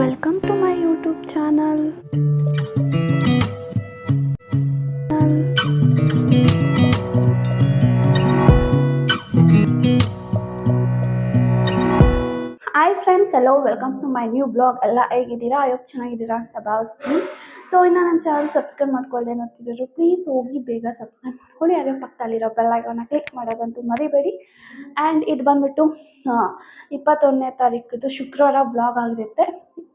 Welcome to my YouTube channel hi friends hello welcome to my new blog ಎಲ್ಲ ಹೇಗಿದ್ದೀರಾ? ಅಯ್ಯೋ ಚೆನ್ನಾಗಿದ್ದೀರಾ ಅಂತ ಭಾವಿಸ್ತೀನಿ. ಸೊ ಇನ್ನು ನನ್ನ ಚಾನಲ್ ಸಬ್ಸ್ಕ್ರೈಬ್ ಮಾಡ್ಕೊಳ್ಳದೆ ನೋಡ್ತಿದ್ರು ಪ್ಲೀಸ್ ಹೋಗಿ ಬೇಗ ಸಬ್ಸ್ಕ್ರೈಬ್ ಮಾಡ್ಕೊಳ್ಳಿ. ಹಾಗೆ ಪಕ್ಕದಲ್ಲಿರೋ ಬೆಲ್ ಐಕಾನ್ನ ಕ್ಲಿಕ್ ಮಾಡೋದಂತೂ ಮರಿಬೇಡಿ. ಆ್ಯಂಡ್ ಇದು ಬಂದುಬಿಟ್ಟು ಇಪ್ಪತ್ತೊಂದನೇ ತಾರೀಕದು ಶುಕ್ರವಾರ ವ್ಲಾಗ್ ಆಗಿರುತ್ತೆ.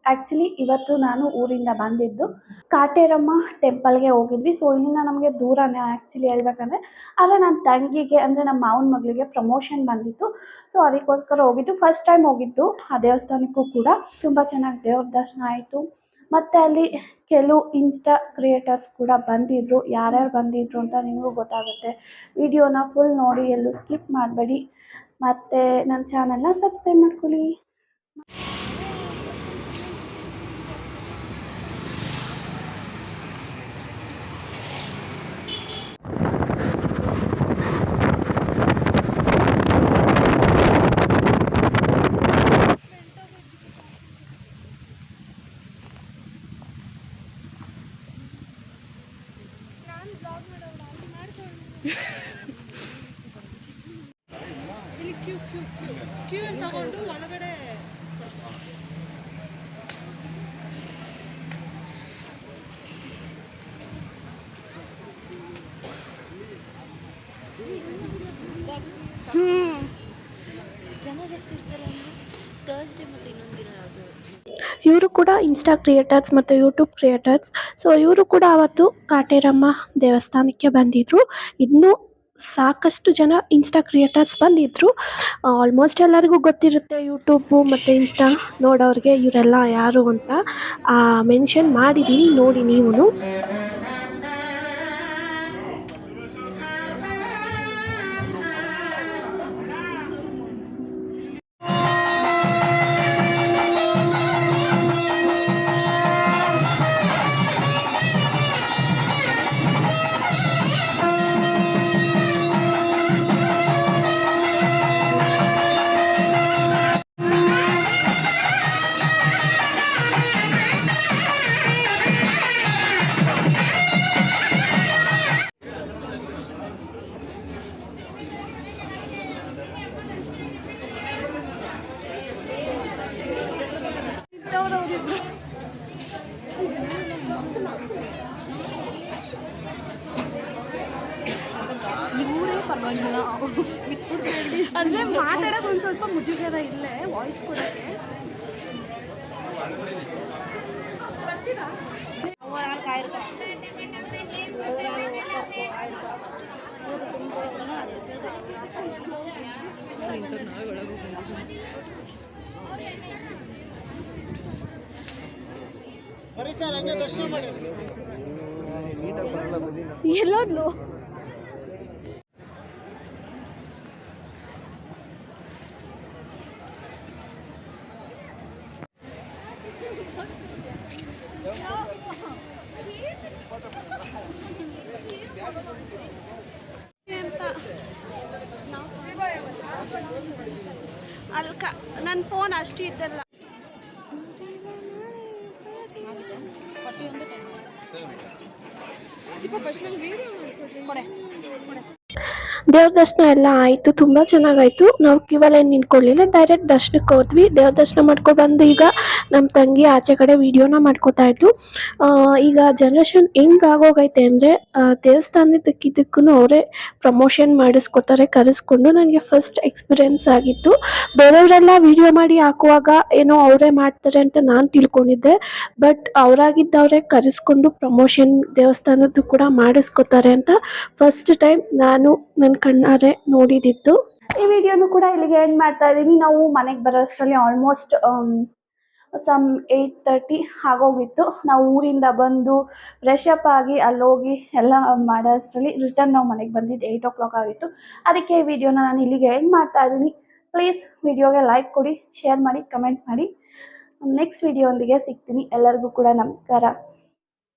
ಆ್ಯಕ್ಚುಲಿ ಇವತ್ತು ನಾನು ಊರಿಂದ ಬಂದಿದ್ದು ಕಾಟೇರಮ್ಮ ಟೆಂಪಲ್ಗೆ ಹೋಗಿದ್ವಿ. ಸೊ ಇಲ್ಲಿಂದ ನಮಗೆ ದೂರನೇ ಆ್ಯಕ್ಚುಲಿ ಹೇಳ್ಬೇಕಂದ್ರೆ ಆದರೆ ನನ್ನ ತಂಗಿಗೆ, ಅಂದರೆ ನಮ್ಮ ಮಾವನ ಮಗಳಿಗೆ ಪ್ರಮೋಷನ್ ಬಂದಿತ್ತು. ಸೊ ಅದಕ್ಕೋಸ್ಕರ ಹೋಗಿದ್ದು. ಫಸ್ಟ್ ಟೈಮ್ ಹೋಗಿದ್ದು ಆ ದೇವಸ್ಥಾನಕ್ಕೂ ಕೂಡ. ತುಂಬ ಚೆನ್ನಾಗಿ ದೇವ್ರ ದರ್ಶನ ಆಯಿತು. ಮತ್ತು ಅಲ್ಲಿ ಕೆಲವು ಇನ್ಸ್ಟಾ ಕ್ರಿಯೇಟರ್ಸ್ ಕೂಡ ಬಂದಿದ್ರು. ಯಾರ್ಯಾರು ಬಂದಿದ್ರು ಅಂತ ನಿಮಗೂ ಗೊತ್ತಾಗುತ್ತೆ. ವಿಡಿಯೋನ ಫುಲ್ ನೋಡಿ ಎಲ್ಲೂ ಸ್ಕಿಪ್ ಮಾಡಬೇಡಿ. ಮತ್ತು ನನ್ನ ಚಾನಲ್ನ ಸಬ್ಸ್ಕ್ರೈಬ್ ಮಾಡ್ಕೊಳ್ಳಿ. ಇಲ್ಲಿ ಕ್ಯೂ ಕ್ಯೂ ಕ್ಯೂ. ಕ್ಯೂ ತಗೊಂಡು ಒಳಗಡೆ ಜನ ಜಾಸ್ತಿ ಇರ್ತಾರೆ ಅಂದರೆ ಥರ್ಸ್ಡೇ ಮತ್ತು ಇನ್ನೊಂದು ದಿನ ಯಾವುದು ಇವರು ಕೂಡ ಇನ್ಸ್ಟಾ ಕ್ರಿಯೇಟರ್ಸ್ ಮತ್ತು ಯೂಟ್ಯೂಬ್ ಕ್ರಿಯೇಟರ್ಸ್ ಸೊ ಇವರು ಕೂಡ ಅವತ್ತು ಕಾಟೇರಮ್ಮ ದೇವಸ್ಥಾನಕ್ಕೆ ಬಂದಿದ್ದರು ಇನ್ನೂ ಸಾಕಷ್ಟು ಜನ ಇನ್ಸ್ಟಾ ಕ್ರಿಯೇಟರ್ಸ್ ಬಂದಿದ್ದರು ಆಲ್ಮೋಸ್ಟ್ ಎಲ್ಲರಿಗೂ ಗೊತ್ತಿರುತ್ತೆ ಯೂಟ್ಯೂಬು ಮತ್ತು ಇನ್ಸ್ಟಾ ನೋಡೋರಿಗೆ ಇವರೆಲ್ಲ ಯಾರು ಅಂತ. ಮೆನ್ಷನ್ ಮಾಡಿದ್ದೀನಿ ನೋಡಿ ನೀವು ಹೋಗಿದ್ರು ಇವರೇ ಪರವಾಗಿಲ್ಲ. ಅಂದ್ರೆ ಮಾತಾಡೋದು ಒಂದು ಸ್ವಲ್ಪ ಮುಜುಗರ ಇಲ್ಲೇ ವಾಯ್ಸ್ ಕೊಡೋಕ್ಕೆ. ಬರ್ತೀರಾ ಇಂಥ ನಾಳೆ ಎಲ್ಲೋದ್ಲು ಅಲ್ಕ ನನ್ನ ಫೋನ್ ಅಷ್ಟು ಇದ್ದಲ್ಲ. வந்துட்டேன் இப்போ ஃபர்ஸ்ட் வீடியோ ದೇವ್ರ ದರ್ಶನ ಎಲ್ಲ ಆಯಿತು, ತುಂಬ ಚೆನ್ನಾಗಾಯಿತು. ನಾವು ಕ್ಯೂವಲ್ಲಿ ನಿಂತ್ಕೊಳ್ಳಿಲ್ಲ ಡೈರೆಕ್ಟ್ ದರ್ಶನಕ್ಕೆ ಹೋದ್ವಿ. ದೇವ್ರ ದರ್ಶನ ಮಾಡ್ಕೊಂಡು ಬಂದು ಈಗ ನಮ್ಮ ತಂಗಿ ಆಚೆ ಕಡೆ ವಿಡಿಯೋನ ಮಾಡ್ಕೋತಾ ಇದ್ಲು. ಈಗ ಜನ್ರೇಷನ್ ಹೆಂಗ್ ಆಗೋಗೈತೆ ಅಂದರೆ ದೇವಸ್ಥಾನದಕ್ಕಿದ್ದಕ್ಕೂ ಅವರೇ ಪ್ರಮೋಷನ್ ಮಾಡಿಸ್ಕೊತಾರೆ, ಕರೆಸ್ಕೊಂಡು ನನಗೆ ಫಸ್ಟ್ ಎಕ್ಸ್ಪೀರಿಯೆನ್ಸ್ ಆಗಿತ್ತು. ಬೇರೆಯವರೆಲ್ಲ ವಿಡಿಯೋ ಮಾಡಿ ಹಾಕುವಾಗ ಏನೋ ಅವರೇ ಮಾಡ್ತಾರೆ ಅಂತ ನಾನು ತಿಳ್ಕೊಂಡಿದ್ದೆ. ಬಟ್ ಅವರಾಗಿದ್ದವರೇ ಕರೆಸ್ಕೊಂಡು ಪ್ರಮೋಷನ್ ದೇವಸ್ಥಾನದ್ದು ಕೂಡ ಮಾಡಿಸ್ಕೊತಾರೆ ಅಂತ ಫಸ್ಟ್ ಟೈಮ್ ನಾನು ನನ್ನ ಕಣ್ಣಾರೆ ನೋಡಿದಿತ್ತು. ಈ ವಿಡಿಯೋನು ಕೂಡ ಇಲ್ಲಿಗೆ ಎಂಡ್ ಮಾಡ್ತಾ ಇದ್ದೀನಿ. ನಾವು ಮನೆಗೆ ಬರೋಷ್ಟರಲ್ಲಿ ಆಲ್ಮೋಸ್ಟ್ ಸಮ್ ಏಯ್ಟ್ ತರ್ಟಿ ಆಗೋಗಿತ್ತು. ನಾವು ಊರಿಂದ ಬಂದು ಫ್ರೆಶ್ ಅಪ್ ಆಗಿ ಅಲ್ಲಿ ಹೋಗಿ ಎಲ್ಲ ಮಾಡೋಷ್ಟರಲ್ಲಿ ರಿಟರ್ನ್ ನಾವು ಮನೆಗೆ ಬಂದಿದ್ದು ಏಯ್ಟ್ ಓ ಕ್ಲಾಕ್ ಆಗಿತ್ತು. ಅದಕ್ಕೆ ಈ ವಿಡಿಯೋನ ನಾನು ಇಲ್ಲಿಗೆ ಎಂಡ್ ಮಾಡ್ತಾ ಇದ್ದೀನಿ. ಪ್ಲೀಸ್ ವಿಡಿಯೋಗೆ ಲೈಕ್ ಕೊಡಿ ಶೇರ್ ಮಾಡಿ ಕಮೆಂಟ್ ಮಾಡಿ. ನೆಕ್ಸ್ಟ್ ವಿಡಿಯೋ ಒಂದಿಗೆ ಸಿಗ್ತೀನಿ. ಎಲ್ಲರಿಗೂ ಕೂಡ ನಮಸ್ಕಾರ.